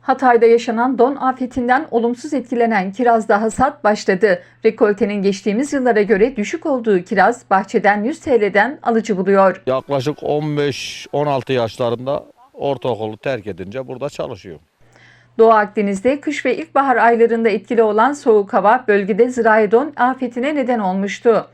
Hatay'da yaşanan don afetinden olumsuz etkilenen kirazda hasat başladı. Rekoltenin geçtiğimiz yıllara göre düşük olduğu kiraz bahçeden 100 TL'den alıcı buluyor. Yaklaşık 15-16 yaşlarında ortaokulu terk edince burada çalışıyor. Doğu Akdeniz'de kış ve ilkbahar aylarında etkili olan soğuk hava bölgede zirai don afetine neden olmuştu.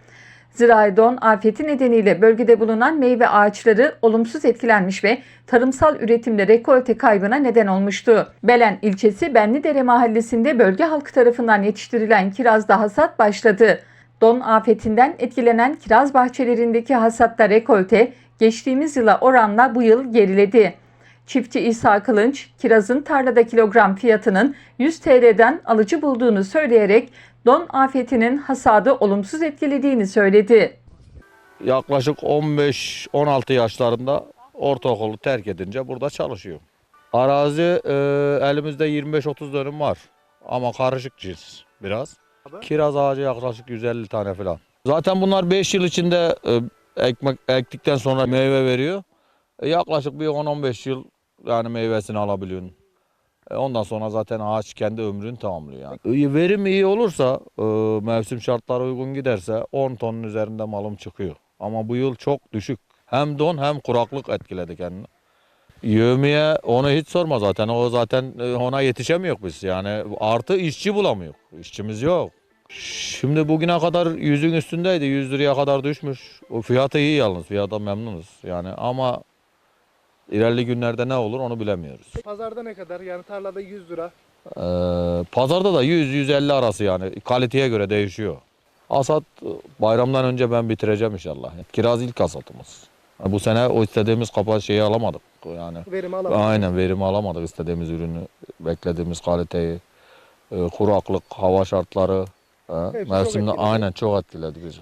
Zirai don afeti nedeniyle bölgede bulunan meyve ağaçları olumsuz etkilenmiş ve tarımsal üretimde rekolte kaybına neden olmuştu. Belen ilçesi Benlidere mahallesinde bölge halkı tarafından yetiştirilen kirazda hasat başladı. Don afetinden etkilenen kiraz bahçelerindeki hasatta rekolte geçtiğimiz yıla oranla bu yıl geriledi. Çiftçi İsa Kılınç, kirazın tarlada kilogram fiyatının 100 TL'den alıcı bulduğunu söyleyerek don afetinin hasadı olumsuz etkilediğini söyledi. Yaklaşık 15-16 yaşlarında ortaokulu terk edince burada çalışıyor. Arazi e, elimizde 25-30 dönüm var ama karışık cins biraz. Kiraz ağacı yaklaşık 150 tane falan. Zaten bunlar 5 yıl içinde e, ekmek ektikten sonra meyve veriyor. E, yaklaşık bir 10-15 yıl yani meyvesini alabiliyorsun. E, ondan sonra zaten ağaç kendi ömrünü tamamlıyor yani. Verim iyi olursa, e, mevsim şartları uygun giderse 10 tonun üzerinde malım çıkıyor. Ama bu yıl çok düşük. Hem don hem kuraklık etkiledi kendini. Yövmeye onu hiç sorma zaten. O zaten e, ona yetişemiyor biz. Yani artı işçi bulamıyor. İşçimiz yok. Şimdi bugüne kadar yüzün üstündeydi. 100 liraya kadar düşmüş. O fiyatı iyi yalnız. Fiyata memnunuz. Yani ama ilerli günlerde ne olur onu bilemiyoruz. Pazarda ne kadar? Yani tarlada 100 lira. Ee, pazarda da 100-150 arası yani kaliteye göre değişiyor. Hasat e, bayramdan önce ben bitireceğim inşallah. Kiraz ilk hasatımız. Yani Bu sene o istediğimiz kapa şeyi alamadık. Yani Verimi alamadın. aynen verimi alamadık istediğimiz ürünü, beklediğimiz kaliteyi, e, kuraklık, hava şartları, e, mevsimde aynen çok etkiledi bizi.